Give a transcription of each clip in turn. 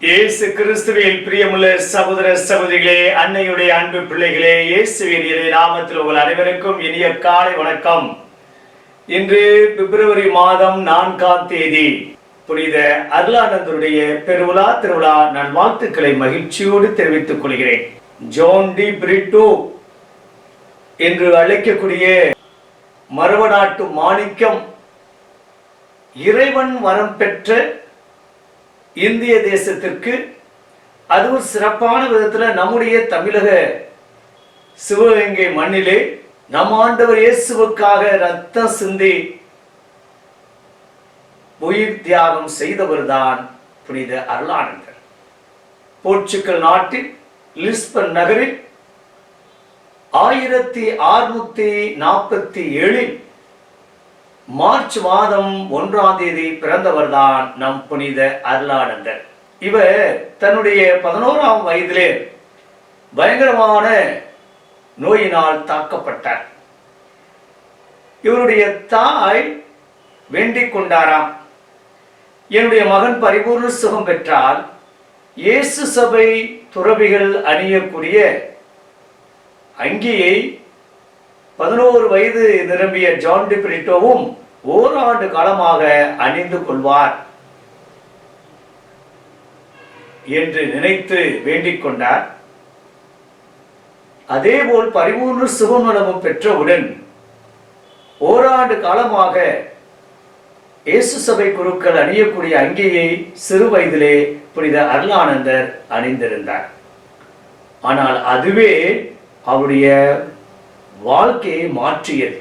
இயேசு கிறிஸ்துவில் பிரியமுள்ள சகோதர சகோதரிகளே அன்னையுடைய அன்பு பிள்ளைகளே இயேசுவின் இறை நாமத்தில் உங்கள் அனைவருக்கும் இனிய காலை வணக்கம். இன்று பிப்ரவரி மாதம் நான்காம் தேதி புனித அருளானந்தருடைய பெருவிழா திருவிழா நான் வாழ்த்துக்களை மகிழ்ச்சியோடு தெரிவித்துக் கொள்கிறேன். ஜோன் டி பிரிட்டோ என்று அழைக்கக்கூடிய மரவ நாட்டு மாணிக்கம் இறைவன் வரம் பெற்ற இந்திய தேசத்திற்கு அதுவும் சிறப்பான விதத்தில் நம்முடைய தமிழக சிவகங்கை மண்ணிலே நம் ஆண்டவர் இயேசுவுக்காக ரத்தம் சிந்தி உயிர் தியாகம் செய்தவர்தான் புனித அருளானந்தர். போர்ச்சுக்கல் நாட்டில் லிஸ்பன் நகரில் ஆயிரத்தி அறுநூத்தி நாற்பத்தி ஏழில் மார்ச் மாதம் ஒன்றாம் தேதி பிறந்தவர்தான் நம் புனித அருளானந்தர். இவர் தன்னுடைய பதினோராம் வயதிலே பயங்கரமான நோயினால் தாக்கப்பட்டார். இவருடைய தாய் வேண்டிக் கொண்டாராம். என்னுடைய மகன் பரிபூர்ண சுகம் பெற்றால் இயேசு சபை துறவிகள் அணியக்கூடிய அங்கியை பதினோரு வயது நிரம்பிய ஜான் டிபிரிட்டோவும் ஓராண்டு காலமாக அணிந்து கொள்வார் என்று நினைத்து வேண்டிக் கொண்டார். அதேபோல் பரிபூர்ண சுகநலமும் பெற்றவுடன் ஓராண்டு காலமாக இயேசு சபை குருக்கள் அணியக்கூடிய அங்கியை சிறு வயதிலே புனித அருளானந்தர் அணிந்திருந்தார். ஆனால் அதுவே அவருடைய வாழ்க்கையை மாற்றியது.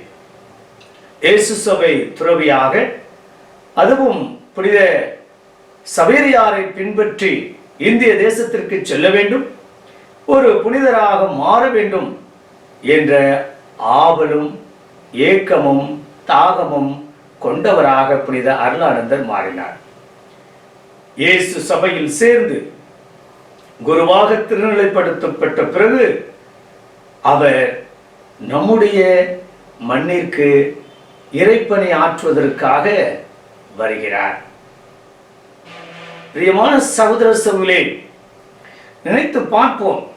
இயேசு சபை துறவியாக அதுவும் புனித சவேரியாரை பின்பற்றி இந்திய தேசத்திற்கு செல்ல வேண்டும் ஒரு புனிதராக மாற வேண்டும் என்ற ஆவலும் ஏக்கமும் தாகமும் கொண்டவராக புனித அருளானந்தர் மாறினார். இயேசு சபையில் சேர்ந்து குருவாக திருநிலைப்படுத்தப்பட்ட பிறகு அவர் நம்முடைய மண்ணிற்கு இறைப்பணி ஆற்றுவதற்காக வருகிறார். பிரியமான சகோதர சகோதரே நினைத்து பார்ப்போம்.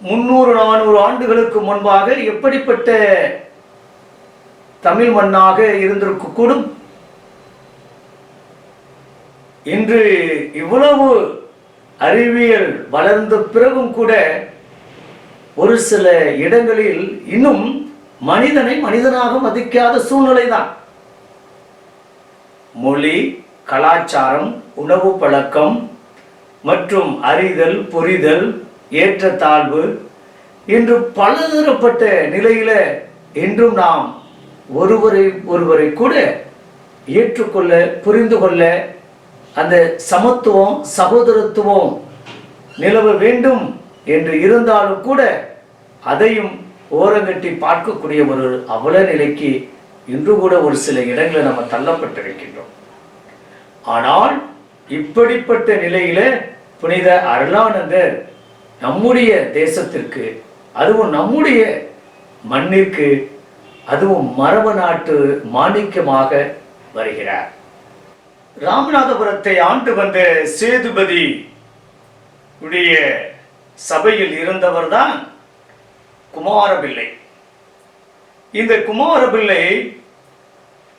முன்னூறு நானூறு ஆண்டுகளுக்கு முன்பாக எப்படிப்பட்ட தமிழ் மண்ணாக இருந்திருக்கக்கூடும்? இன்று இவ்வளவு அறிவியல் வளர்ந்த பிறகும் கூட ஒரு சில இடங்களில் இன்னும் மனிதனை மனிதனாக மதிக்காத சூழ்நிலை தான் மொழி கலாச்சாரம் உணவு பழக்கம் மற்றும் அறிதல் புரிதல் ஏற்றத்தாழ்வு என்று பலதரப்பட்ட நிலையில இன்றும் நாம் ஒருவரை ஒருவரை கூட ஏற்றுக்கொள்ள புரிந்து கொள்ள அந்த சமத்துவம் சகோதரத்துவம் நிலவ வேண்டும் என்று இருந்தாலும் கூட அதையும் ஓரங்கட்டி பார்க்கக்கூடிய ஒரு அவல நிலைக்கு இன்று கூட ஒரு சில இடங்களில் நம்ம தள்ளப்பட்டிருக்கின்றோம். ஆனால் இப்படிப்பட்ட நிலையில புனித அருளானந்தர் நம்முடைய தேசத்திற்கு அதுவும் நம்முடைய மண்ணிற்கு அதுவும் மரபு நாட்டு மாணிக்கமாக வருகிறார். ராமநாதபுரத்தை ஆண்டு வந்த சேதுபதி உடைய சபையில் இருந்தவர்தான் குமாரபிள்ளை இந்த குமாரபிள்ளை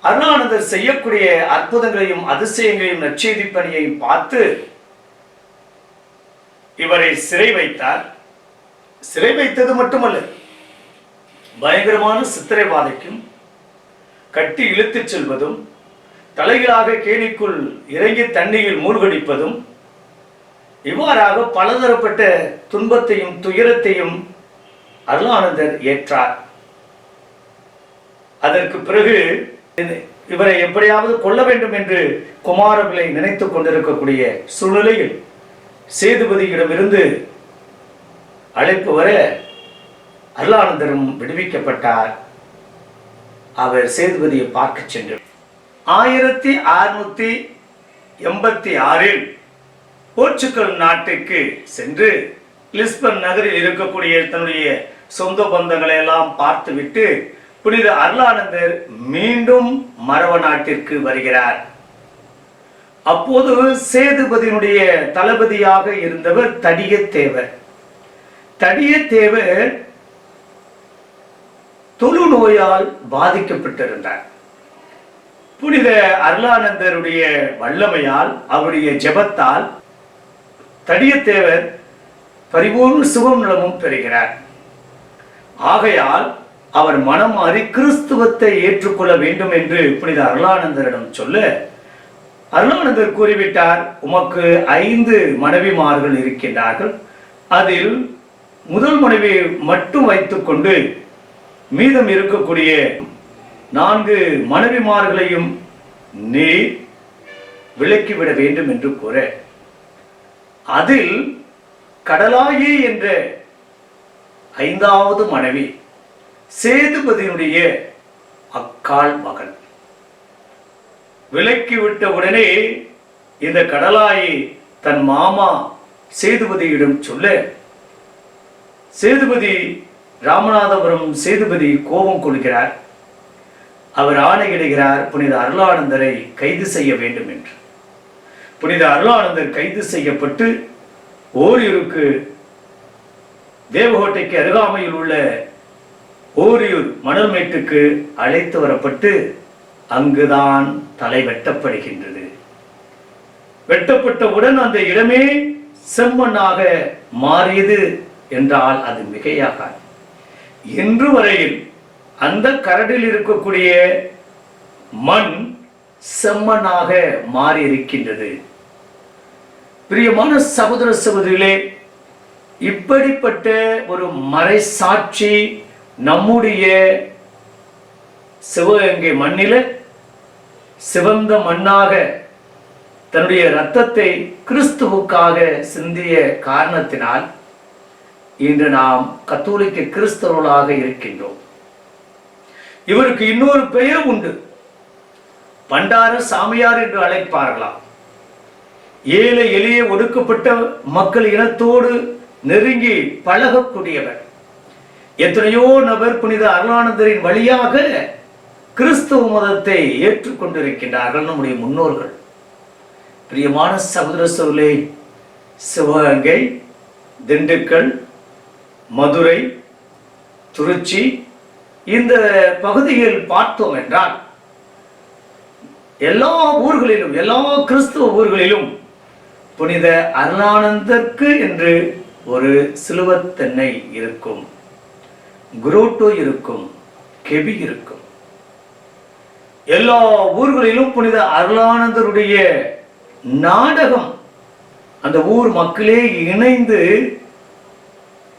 அருணானந்தர் செய்யக்கூடிய அற்புதங்களையும் அதிசயங்களையும் நற்செய்தி பணியையும் பார்த்து இவரை சிறை வைத்தார். சிறை வைத்தது மட்டுமல்ல பயங்கரமான சித்திரைவாதைக்கும் கட்டி இழுத்துச் செல்வதும் தலைகளாக கேணிக்குள் இறங்கி தண்ணியில் மூழ்கடிப்பதும் இவ்வாறாக பலதரப்பட்ட துன்பத்தையும் துயரத்தையும் அருளானந்தர் ஏற்றார். அதற்கு பிறகு இவரை எப்படியாவது கொல்ல வேண்டும் என்று குமாரபிள்ளை நினைத்துக் கொண்டிருக்கக்கூடிய சூழ்நிலையில் சேதுபதியிடமிருந்து அழைப்பு வர அருளானந்தரும் விடுவிக்கப்பட்டார். அவர் சேதுபதியை பார்க்க சென்றார். ஆயிரத்தி அறுநூத்தி எண்பத்தி ஆறில் போர்ச்சுகல் நாட்டுக்கு சென்று லிஸ்பன் நகரில் இருக்கக்கூடிய தன்னுடைய சொந்த பந்தங்களை எல்லாம் பார்த்துவிட்டு புனித அருளானந்தர் மீண்டும் மரவ நாட்டிற்கு வருகிறார். அப்போது சேதுபதியினுடைய தளபதியாக இருந்தவர் தடியத்தேவர். தடியத்தேவர் தொழு நோயால் பாதிக்கப்பட்டிருந்தார். புனித அருளானந்தருடைய வல்லமையால் அவருடைய ஜெபத்தால் தடியத்தேவர் பரிபூர்ண சுகம் நலமும் பெறுகிறார். ஆகையால் அவர் மனம் மாறி கிறிஸ்துவத்தை ஏற்றுக்கொள்ள வேண்டும் என்று புனித அருளானந்தரிடம் சொல்ல அருளானந்தர் கூறிவிட்டார் உமக்கு ஐந்து மனைவிமார்கள் இருக்கின்றார்கள். அதில் முதல் மனைவியை மட்டும் வைத்துக்கொண்டு மீதம் இருக்கக்கூடிய நான்கு மனைவிமார்களையும் நீ விலக்கிவிட வேண்டும் என்று கூற அதில் கடலாயி என்ற ஐந்தாவது மனைவி சேதுபதியினுடைய அக்காள் மகள் விலக்கி விட்ட உடனே இந்த கடலாயை தன் மாமா சேதுபதியிடம் சொல்ல சேதுபதி ராமநாதபுரம் சேதுபதி கோபம் கொள்கிறார். அவர் ஆணையிடுகிறார் புனித அருளானந்தரை கைது செய்ய வேண்டும் என்று புனித அருளானந்தர் கைது செய்யப்பட்டு ஓரிருக்கு தேவகோட்டைக்கு அருகாமையில் உள்ள ஓரியூர் மணல்மேட்டுக்கு அழைத்து வரப்பட்டு அங்குதான் தலை வெட்டப்படுகின்றது. வெட்டப்பட்டவுடன் அந்த இடமே செம்மண்ணாக மாறியது என்றால் அது மிகையாகாது. இன்று வரையில் அந்த கரடில் இருக்கக்கூடிய மண் செம்மண்ணாக மாறி இருக்கின்றது பிரியமான சகோதர சகோதரிகளே இப்படிப்பட்ட ஒரு மறைசாட்சி நம்முடைய சிவகங்கை மண்ணில சிவந்த மண்ணாக தன்னுடைய இரத்தத்தை கிறிஸ்துவுக்காக சிந்திய காரணத்தினால் இன்று நாம் கத்தோலிக்க கிறிஸ்தவர்களாக இருக்கின்றோம். இவருக்கு இன்னொரு பெயர் உண்டு. பண்டார சாமியார் என்று அழைப்பார்களாம். ஏழை எளிய ஒடுக்கப்பட்ட மக்கள் இனத்தோடு நெருங்கி பழகக்கூடியவர். எத்தனையோ நபர் புனித அருளானந்தரின் வழியாக கிறிஸ்துவ மதத்தை ஏற்றுக்கொண்டிருக்கின்றார்கள் நம்முடைய முன்னோர்கள். பிரியமான சகோதர சோலே சிவகங்கை திண்டுக்கல் மதுரை திருச்சி இந்த பகுதியில் பார்த்தோம் என்றால் எல்லா ஊர்களிலும் எல்லா கிறிஸ்துவ ஊர்களிலும் புனித அருளானந்தற்கு என்று ஒரு சிலுவத்தென்னை இருக்கும். குரோட்டோ இருக்கும் கெபி இருக்கும். எல்லா ஊர்களிலும் புனித அருளானந்தருடைய நாடகம் அந்த ஊர் மக்களே இணைந்து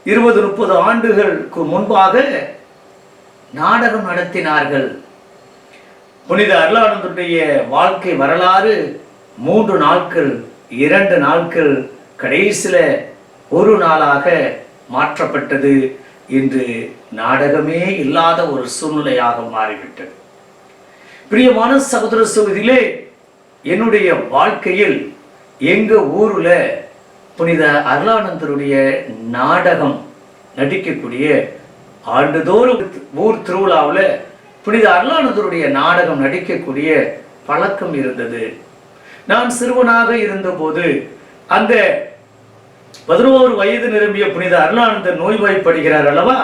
இருபது முப்பது ஆண்டுகளுக்கு முன்பாக நாடகம் நடத்தினார்கள். புனித அருளானந்தருடைய வாழ்க்கை வரலாறு மூன்று நாட்கள் இரண்டு நாட்கள் கடைசியில ஒரு நாளாக மாற்றப்பட்டது இன்று நாடகமே இல்லாத ஒரு சூழ்நிலையாக மாறிவிட்டது. பிரியமான சகோதர சகோதரிகளே என்னுடைய வாழ்க்கையில் எங்க ஊர்ல புனித அருளானந்தருடைய நாடகம் நடிக்கக்கூடிய ஆண்டுதோறும் ஊர் திருவிழாவில் புனித அருளானந்தருடைய நாடகம் நடிக்கக்கூடிய பழக்கம் இருந்தது. நான் சிறுவனாக இருந்தபோது அந்த பதினோரு வயது நிரம்பிய புனித அருளானந்தர் நோய்வாய்ப்படுகிறார் அல்லவா?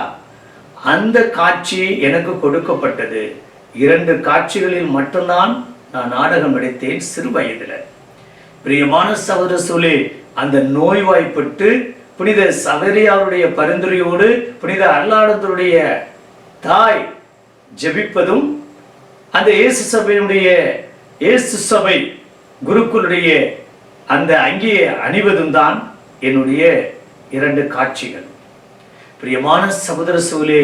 அந்த காட்சி எனக்கு கொடுக்கப்பட்டது. இரண்டு காட்சிகளில் மட்டும்தான் நான் நாடகம் நடித்தேன் சிறு வயதில். பிரியமான சகோதர சூழே அந்த நோய்வாய்ப்பட்டு புனித சவரியாருடைய பரிந்துரையோடு புனித அருளானந்தருடைய தாய் ஜெபிப்பதும் அந்த இயேசு சபையினுடைய இயேசு சபை குருக்களுடைய அந்த அங்கியை அணிவதும் தான் என்னுடைய இரண்டு காட்சிகள். பிரியமான சமுதிர சூழலே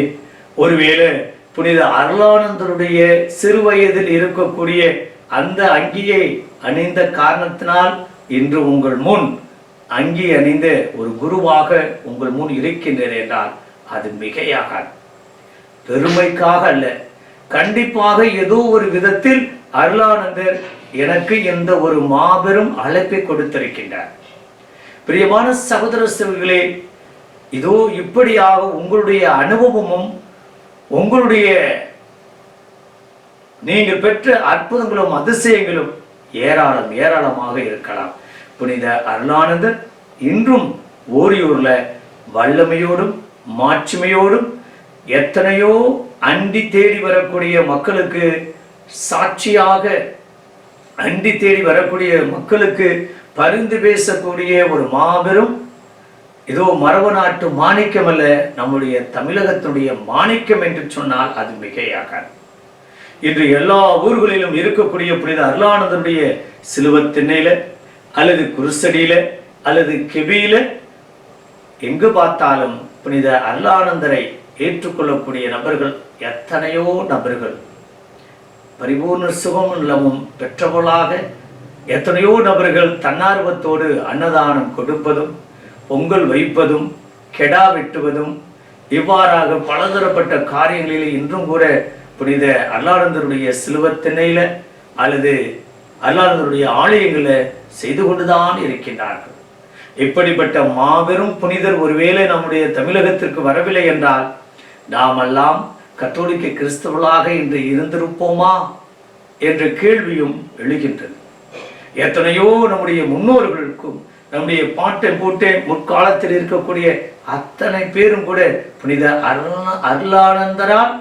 ஒருவேளை புனித அருளானந்தருடைய சிறு வயதில் இருக்கக்கூடிய அந்த அங்கியை அணிந்த காரணத்தினால் இன்று உங்கள் முன் அங்கி அணிந்த ஒரு குருவாக உங்கள் முன் இருக்கின்றேன் என்றால் அது மிகையாக பெருமைக்காக அல்ல கண்டிப்பாக ஏதோ ஒரு விதத்தில் அருளானந்தர் எனக்கு இந்த ஒரு மாபெரும் அழைப்பை கொடுத்திருக்கின்றார். பிரியமான சகோதர செல்களே இதோ இப்படியாக உங்களுடைய அனுபவமும் உங்களுடைய நீங்கள் பெற்ற அற்புதங்களும் அதிசயங்களும் ஏராளம் ஏராளமாக இருக்கலாம். புனித அருளானந்தர் இன்றும் ஓரியூர்ல வல்லமையோடும் மாட்சிமையோடும் எத்தனையோ அண்டி தேடி வரக்கூடிய மக்களுக்கு சாட்சியாக அண்டி தேடி வரக்கூடிய மக்களுக்கு பரிந்து பேசக்கூடிய ஒரு மாபெரும் ஏதோ மரபு நாட்டு மாணிக்கம் அல்ல நம்முடைய தமிழகத்தினுடைய மாணிக்கம் என்று சொன்னால் அது மிகையாகாது. இன்று எல்லா ஊர்களிலும் இருக்கக்கூடிய புனித அருளானந்தருடைய சிலுவத்திண்ணையில அல்லது குருசடியில அல்லது கெபியில எங்கு பார்த்தாலும் புனித அருளானந்தரை ஏற்றுக்கொள்ளக்கூடிய நபர்கள் எத்தனையோ நபர்கள். பரிபூர்ண சுகமும் நிலமும் பெற்றவர்களாக எத்தனையோ நபர்கள் தன்னார்வத்தோடு அன்னதானம் கொடுப்பதும் பொங்கல் வைப்பதும் கெடா வெட்டுவதும் இவ்வாறாக பலதரப்பட்ட காரியங்களில் இன்றும் கூட புனித அருளானந்தருடைய சிலுவத்திணையில அல்லது அருளானந்தருடைய ஆலயங்களில் செய்து கொண்டுதான் இருக்கின்றார்கள். இப்படிப்பட்ட மாபெரும் புனிதர் ஒருவேளை நம்முடைய தமிழகத்திற்கு வரவில்லை என்றால் நாமெல்லாம் கத்தோலிக்க கிறிஸ்தவர்களாக இன்று இருந்திருப்போமா? என்ற கேள்வியும் எழுகின்றது. எத்தனையோ நம்முடைய முன்னோர்களுக்கும் நம்முடைய பாட்டை போட்டு முற்காலத்தில் இருக்கக்கூடிய அத்தனை பேரும் கூட புனித அருள அருளானந்தரால்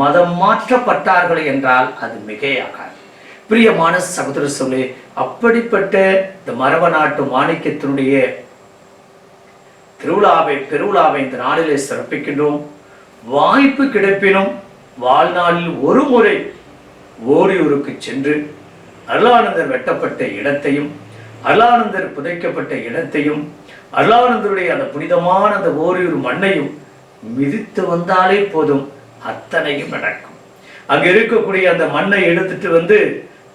மதம் மாற்றப்பட்டார்கள் என்றால் அது மிகையாகாது. பிரியமான சகோதர சொல்லி அப்படிப்பட்ட இந்த மரப நாட்டு மாணிக்கத்தினுடைய திருவிழாவை பெருவிழாவை இந்த நாளிலே சிறப்பிக்கின்றோம். வாய்ப்பு கிடைப்பினும் வாழ்நாளில் ஒரு முறை ஓரியூருக்கு சென்று அருளானந்தர் வெட்டப்பட்ட இடத்தையும் அருளானந்தர் புதைக்கப்பட்ட இடத்தையும் அருளானந்தருடைய அந்த புனிதமான அந்த ஓரிரு மண்ணையும் மிதித்து வந்தாலே போதும் அத்தனையும் நடக்கும் அங்க இருக்கக்கூடிய அந்த மண்ணை எடுத்துட்டு வந்து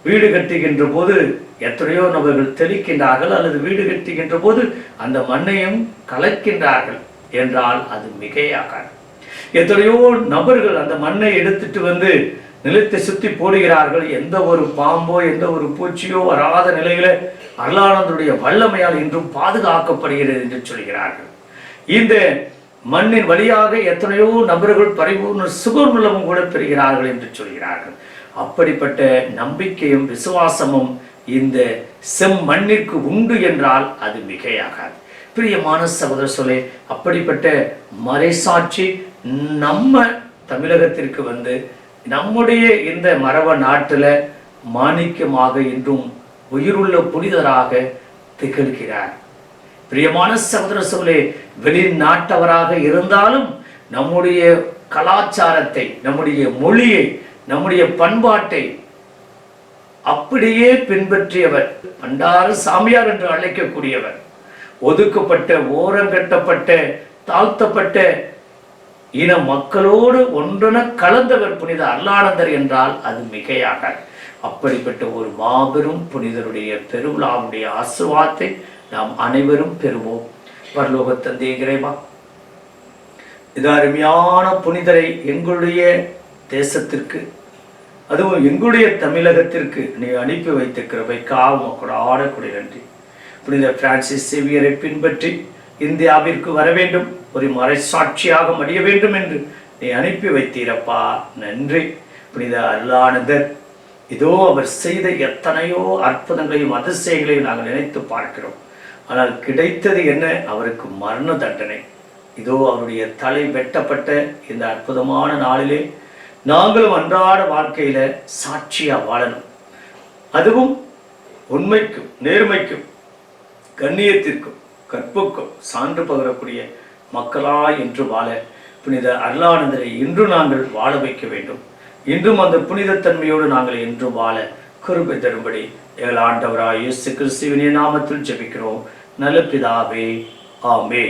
வீடு கட்டுகின்ற போது எத்தனையோ நபர்கள் தெளிக்கின்றார்கள் அல்லது வீடு கட்டுகின்ற போது அந்த மண்ணையும் கலக்கின்றார்கள் என்றால் அது மிகையாகாது. எத்தனையோ நபர்கள் அந்த மண்ணை எடுத்துட்டு வந்து நிலத்தை சுத்தி போடுகிறார்கள். எந்த ஒரு பாம்போ எந்த ஒரு பூச்சியோ வராத நிலையில அருளானந்தருடைய வல்லமையால் இன்றும் பாதுகாக்கப்படுகிறது என்று சொல்கிறார்கள். இந்த மண்ணின் வழியாக எத்தனையோ நபர்கள் பரிபூர்ண சுகநலமும் கூட பெறுகிறார்கள் என்று சொல்கிறார்கள். அப்படிப்பட்ட நம்பிக்கையும் விசுவாசமும் இந்த செம் மண்ணிற்கு உண்டு என்றால் அது மிகையாகாது. பிரியமான சகோதர சொல்லே அப்படிப்பட்ட மறைசாட்சி நம்ம தமிழகத்திற்கு வந்து நம்முடைய இந்த மரப நாட்டுல மாணிக்கமாக இன்றும் உயிருள்ள புனிதராக திகழ்கிறார். பிரியமான சகோதர சோழே வெளிநாட்டவராக இருந்தாலும் நம்முடைய கலாச்சாரத்தை நம்முடைய மொழியை நம்முடைய பண்பாட்டை அப்படியே பின்பற்றியவர் பண்டாறு சாமியார் என்று அழைக்கக்கூடியவர் ஒதுக்கப்பட்ட ஓரங்கட்டப்பட்ட தாழ்த்தப்பட்ட இன மக்களோடு ஒன்றென கலந்தவர் புனித அல்லானந்தர் என்றால் அது மிகையாக. அப்படிப்பட்ட ஒரு மாபெரும் புனிதருடைய பெருவிழாவுடைய ஆசுவாத்தை நாம் அனைவரும் பெறுவோம். பரலோக தந்தை இறைவா இது அருமையான புனிதரை எங்களுடைய தேசத்திற்கு அதுவும் எங்களுடைய தமிழகத்திற்கு நீ அனுப்பி வைத்த கிருபைக்காக உமக்கு ஆடக்கூடிய நன்றி. புனித பிரான்சிஸ் சேவியரை பின்பற்றி இந்தியாவிற்கு வர வேண்டும். ஒரு மறைசாட்சியாக மடிய வேண்டும் என்று நீ அனுப்பி வைத்தீரப்பா. நன்றி. புனித அருளானந்தர். இதோ அவர் செய்த எத்தனையோ அற்புதங்களையும் அதிசயங்களையும் நாங்கள் நினைத்து பார்க்கிறோம். ஆனால் கிடைத்தது என்ன? அவருக்கு மரண தண்டனை. இதோ அவருடைய தலை வெட்டப்பட்ட இந்த அற்புதமான நாளிலே நாங்களும் அன்றாட வாழ்க்கையில சாட்சியா வாழணும். அதுவும் உண்மைக்கும் நேர்மைக்கும் கண்ணியத்திற்கும் கற்புக்கும் சான்று பகரக்கூடிய மக்களாய் என்று வாழ புனித அருளானந்தரை இன்று நாங்கள் வாழ வைக்க வேண்டும். இன்றும் அந்த புனிதத்தன்மையோடு நாங்கள் என்றும் வாழ கிருபை தரும்படி எங்கள் ஆண்டவராய் இயேசு கிறிஸ்துவின் நாமத்தில் ஜெபிக்கிறோம். நல்ல பிதாவே ஆமே